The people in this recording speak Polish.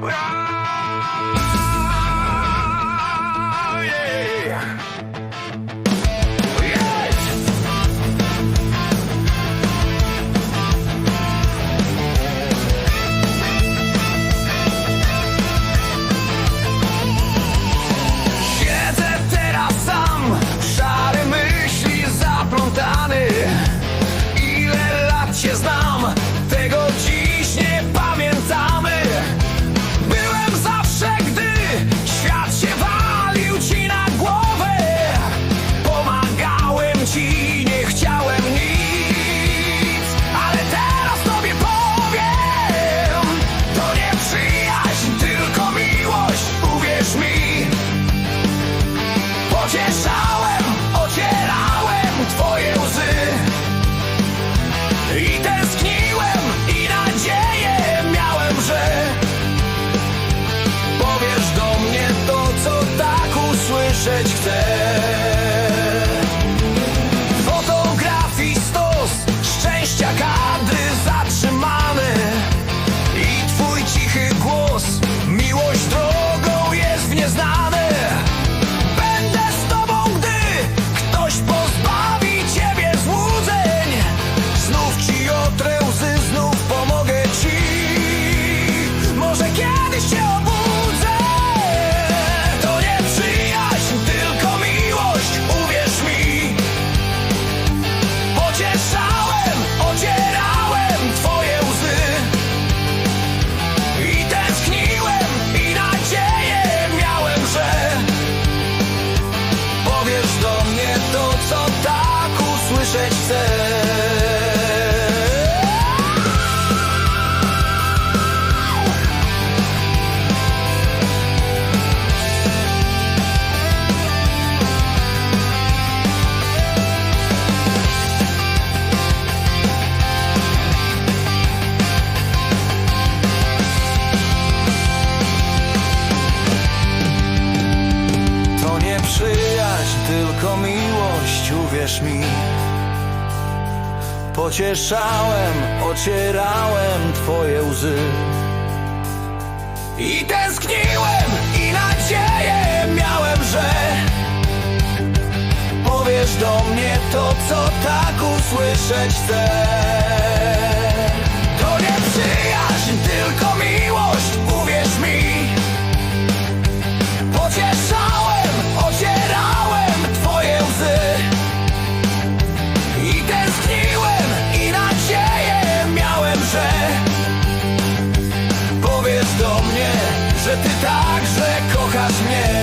Ah! słyszeć chcę tylko miłość, uwierz mi. Pocieszałem, ocierałem twoje łzy. I tęskniłem i nadzieję miałem, że Powiesz do mnie to, co tak usłyszeć chcesz. tak, że kochasz mnie.